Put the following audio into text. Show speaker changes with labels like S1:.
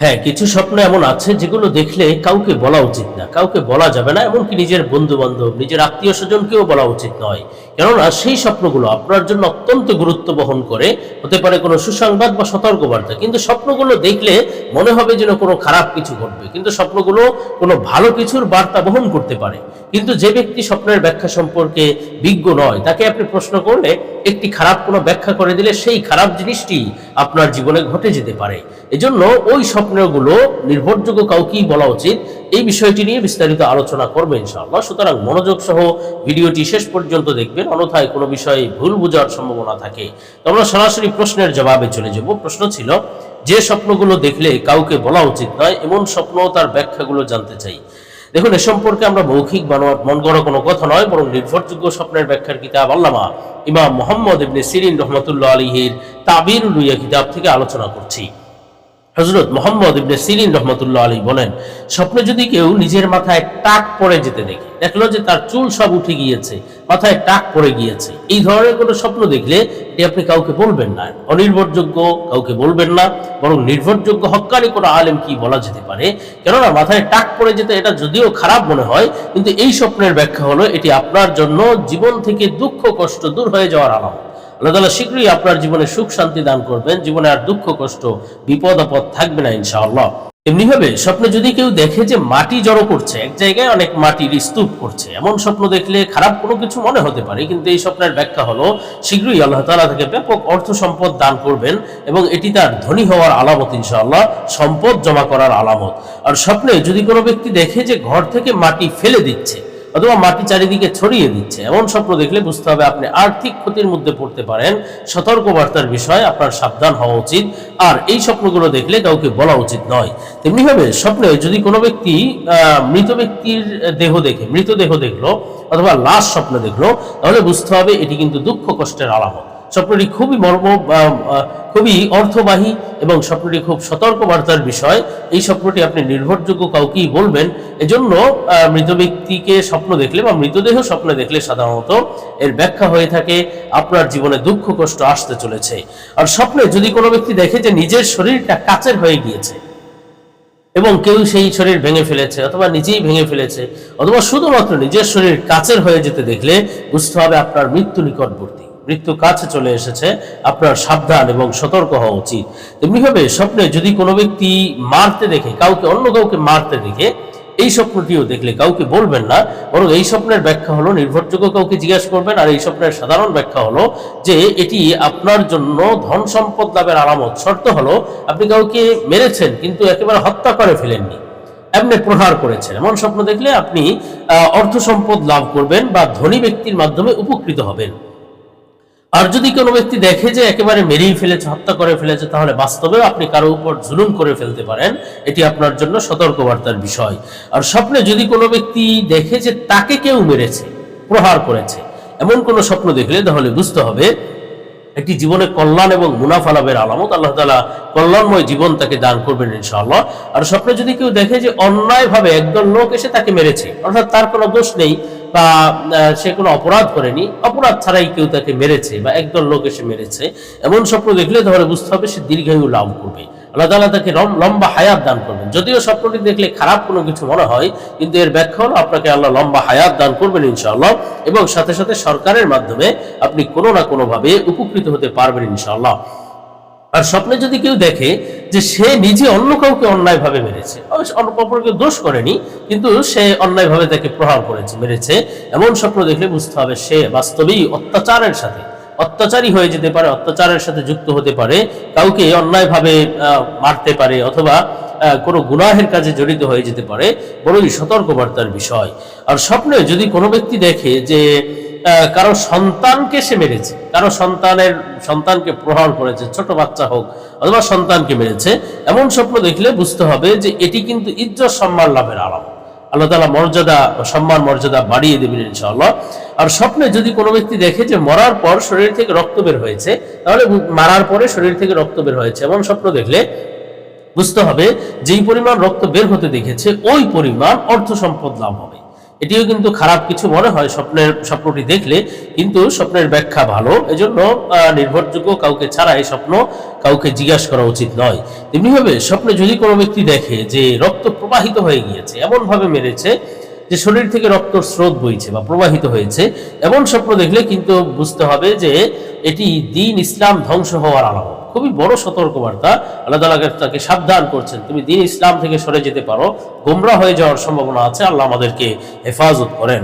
S1: হ্যাঁ কিছু স্বপ্ন এমন আছে যেগুলো দেখলে কাউকে বলা উচিত না। কাউকে বলা যাবে না, এমনকি নিজের বন্ধু বান্ধব নিজের আত্মীয় স্বজনকেও বলা উচিত নয়। কেননা সেই স্বপ্নগুলো আপনার জন্য অত্যন্ত গুরুত্ব বহন করে, হতে পারে কোনো সুসংবাদ বা সতর্কবার্তা, কিন্তু স্বপ্নগুলো দেখলে মনে হবে যেন কোনো খারাপ কিছু ঘটবে, কিন্তু স্বপ্নগুলো কোনো ভালো কিছুর বার্তা বহন করতে পারে। কিন্তু যে ব্যক্তি স্বপ্নের ব্যাখ্যা সম্পর্কে বিজ্ঞ নয়, তাকে আপনি প্রশ্ন করলে একটি খারাপ কোনো ব্যাখ্যা করে দিলে সেই খারাপ জিনিসটি আপনার জীবনে ঘটে যেতে পারে। এজন্য ওই স্বপ্নগুলো নির্ভরযোগ্য কাউকেই বলা উচিত এই বিষয়টি নিয়ে বিস্তারিত আলোচনা করবে ইনশাআল্লাহ। সুতরাং মনোযোগ সহ ভিডিওটি শেষ পর্যন্ত দেখবেন। অন্যথায় কোনো বিষয়ে ভুল বোঝার সম্ভাবনা থাকে। তো আমরা সরাসরি প্রশ্নের জবাবে চলে যাব। প্রশ্ন ছিল, যে স্বপ্নগুলো দেখলে কাউকে বলা উচিত নয়, এমন স্বপ্ন তার ব্যাখ্যাগুলো জানতে চাই। দেখুন, এ সম্পর্কে আমরা মৌখিক বানোয়াট মন গড়া কোনো কথা নয়, বরং নির্ভরযোগ্য স্বপ্নের ব্যাখ্যার কিতাব আল্লামা ইমাম মোহাম্মদ ইবনে সিরিন রহমতুল্লাহ আলীহির তাবির লুইয়া কিতাব থেকে আলোচনা করছি। হজরত মোহাম্মদ ইবনে সিরিন রহমতুল্লাহ আলী বলেন, স্বপ্নে যদি কেউ নিজের মাথায় টাক পড়ে যেতে দেখে, দেখল যে তার চুল সব উঠে গিয়েছে, মাথায় টাক পড়ে গিয়েছে, এই ধরনের কোনো স্বপ্ন দেখলে এটি আপনি কাউকে বলবেন না। অনির্ভরযোগ্য কাউকে বলবেন না, বরং নির্ভরযোগ্য হক্কানি কোনো আলেম কি বলা যেতে পারে? কেননা মাথায় টাক পড়ে যেতে এটা যদিও খারাপ মনে হয়, কিন্তু এই স্বপ্নের ব্যাখ্যা হলো, এটি আপনার জন্য জীবন থেকে দুঃখ, কষ্ট দূর হয়ে যাওয়ার আলামত। আল্লাহ তালা শীঘ্রই আপনার জীবনে সুখ শান্তি দান করবেন, জীবনে আর দুঃখ, কষ্ট, বিপদ, আপদ থাকবে না ইনশাআল্লাহ। এমনি ভাবে স্বপ্নে যদি কেউ দেখে যে মাটি জড়ো করছে, এক জায়গায় অনেক মাটির স্তূপ করছে, এমন স্বপ্ন দেখলে খারাপ কোনো কিছু মনে হতে পারে, কিন্তু এই স্বপ্নের ব্যাখ্যা হলো, শীঘ্রই আল্লাহ তালা থেকে ব্যাপক অর্থ সম্পদ দান করবেন এবং এটি তার ধনী হওয়ার আলামত ইনশাআল্লাহ, সম্পদ জমা করার আলামত। আর স্বপ্নে যদি কোনো ব্যক্তি দেখে যে ঘর থেকে মাটি ফেলে দিচ্ছে অথবা মাটি চারিদিকে ছড়িয়ে দিচ্ছে। এমন স্বপ্ন দেখলে বুঝতে হবে আপনি আর্থিক ক্ষতির মধ্যে পড়তে পারেন। সতর্কবার্তার বিষয় আপনার সাবধান হওয়া উচিত। আর এই স্বপ্নগুলো দেখলে কাউকে বলা উচিত নয়। তেমনিভাবে স্বপ্নে যদি কোনো ব্যক্তি মৃত ব্যক্তির দেহ দেখে, মৃতদেহ দেখল অথবা লাশ স্বপ্ন দেখল, তাহলে বুঝতে হবে এটি কিন্তু দুঃখ কষ্টের আলামত। স্বপ্নটি খুবই মর্ম খুবই অর্থবাহী এবং স্বপ্নটি খুব সতর্কবার্তার বিষয়। এই স্বপ্নটি আপনি নির্ভরযোগ্য কাউকেই বলবেন। এজন্য মৃত ব্যক্তিকে স্বপ্ন দেখলে বা মৃতদেহ স্বপ্নে দেখলে সাধারণত এর ব্যাখ্যা হয়ে থাকে, আপনার জীবনে দুঃখ, কষ্ট আসতে চলেছে। আর স্বপ্নে যদি কোনো ব্যক্তি দেখে যে নিজের শরীরটা কাচের হয়ে গিয়েছে এবং কেউ সেই শরীর ভেঙে ফেলেছে অথবা নিজেই ভেঙে ফেলেছে, অথবা শুধুমাত্র নিজের শরীর কাচের হয়ে যেতে দেখলে, বুঝতে হবে আপনার মৃত্যু নিকটবর্তী। মৃত্যু কাছে চলে এসেছে, আপনার সাবধান এবং সতর্ক হওয়া উচিত। তেমনিভাবে স্বপ্নে যদি কোনো ব্যক্তি মারতে দেখে, কাউকে, অন্য কাউকে মারতে দেখে, এই স্বপ্নটিও দেখলে কাউকে বলবেন না, বরং এই স্বপ্নের ব্যাখ্যা হলো, নির্ভরযোগ্য কাউকে জিজ্ঞাসা করবেন, আর এই স্বপ্নের সাধারণ ব্যাখ্যা হলো যে এটি আপনার জন্য ধন সম্পদ লাভের আলামত। শর্ত হলো, আপনি কাউকে মেরেছেন, কিন্তু একেবারে হত্যা করে ফেলেননি, এমনি প্রহার করেছেন। এমন স্বপ্ন দেখলে আপনি অর্থ সম্পদ লাভ করবেন বা ধনী ব্যক্তির মাধ্যমে উপকৃত হবেন। আর যদি কোনো ব্যক্তি দেখে যে একেবারে মেরেই ফেলেছে, হত্যা করে ফেলেছে, তাহলে বাস্তবেও আপনি কারও উপর জুলুম করে ফেলতে পারেন। এটি আপনার জন্য সতর্কবার্তার বিষয়। আর স্বপ্নে যদি কোনো ব্যক্তি দেখে যে তাকে কেউ মেরেছে, প্রহার করেছে, এমন কোনো স্বপ্ন দেখলে তাহলে বুঝতে হবে, একটি জীবনে কল্যাণ এবং মুনাফা লাভের আলামত, আল্লাহ তালা কল্যাণময় জীবন তাকে দান করবেন ইনশাআল্লাহ। আর স্বপ্নে যদি কেউ দেখে যে অন্যায়ভাবে একদল লোক এসে তাকে মেরেছে, অর্থাৎ তার কোনো দোষ নেই বা সে কোনো অপরাধ করেনি, অপরাধ ছাড়াই কেউ তাকে মেরেছে বা একদল লোক এসে মেরেছে, এমন স্বপ্ন দেখলে তাহলে বুঝতে হবে সে দীর্ঘায়ু লাভ করবে। আল্লাহ তালা তাকে লম- লম্বা হায়াত দান করবেন। যদিও স্বপ্নটি দেখলে খারাপ কোনো কিছু মনে হয়, কিন্তু এর ব্যাখ্যা হলো আপনাকে আল্লাহ লম্বা হায়াত দান করবেন ইনশাআল্লাহ, এবং সাথে সাথে সরকারের মাধ্যমে আপনি কোনো না কোনোভাবে উপকৃত হতে পারবেন ইনশাআল্লাহ। আর স্বপ্নে যদি কেউ দেখে যে সে নিজে অন্য কাউকে অন্যায়ভাবে মেরেছে অন্য অপরকে দোষ করেনি, কিন্তু সে অন্যায়ভাবে তাকে প্রহার করেছে, মেরেছে, এমন স্বপ্ন দেখলে বুঝতে হবে সে বাস্তবেই অত্যাচারের সাথে। অত্যাচারী হয়ে যেতে পারে, অত্যাচারের সাথে যুক্ত হতে পারে, কাউকে অন্যায়ভাবে মারতে পারে, অথবা কোনো গুনাহের কাজে জড়িত হয়ে যেতে পারে, বড়ই সতর্কবার্তার বিষয়। আর স্বপ্নে যদি কোনো ব্যক্তি দেখে যে কারও সন্তানকে সে মেরেছে। কারও সন্তানের, সন্তানকে প্রহার করেছে, ছোট বাচ্চা হোক অথবা সন্তানকে মেরেছে, এমন স্বপ্ন দেখলে বুঝতে হবে যে এটি কিন্তু ইজ্জত সম্মান লাভের আলামত। আল্লাহ তালা মর্যাদা, সম্মান, মর্যাদা বাড়িয়ে দেবেন ইনশাআল্লাহ। আর স্বপ্নে যদি কোনো ব্যক্তি দেখে যে মরার পর শরীর থেকে রক্ত বের হয়েছে, তাহলে মারার পরে শরীর থেকে রক্ত বের হয়েছে, এমন স্বপ্ন দেখলে বুঝতে হবে যেই পরিমাণ রক্ত বের হতে দেখেছে, ওই পরিমাণ অর্থ সম্পদ লাভ হবে। এটিও কিন্তু খারাপ কিছু মনে হয় স্বপ্নের স্বপ্নটি দেখলে, কিন্তু স্বপ্নের ব্যাখ্যা ভালো। এজন্য নির্ভরযোগ্য কাউকে ছাড়া এই স্বপ্ন কাউকে জিজ্ঞাসা করা উচিত নয়। তেমনিভাবে স্বপ্নে যদি কোনো ব্যক্তি দেখে যে রক্ত প্রবাহিত হয়ে গিয়েছে, এমনভাবে মেরেছে যে শরীর থেকে রক্ত স্রোত বইছে বা প্রবাহিত হয়েছে, এমন স্বপ্ন দেখলে কিন্তু বুঝতে হবে যে এটি দিন ইসলাম ধ্বংস হওয়ার আলামত। খুবই বড় সতর্কবার্তা। আল্লাহ তাকে সাবধান করছেন, তুমি দিন ইসলাম থেকে সরে যেতে পারো গোমরা হয়ে যাওয়ার সম্ভাবনা আছে, আল্লাহ আমাদেরকে হেফাজত করেন।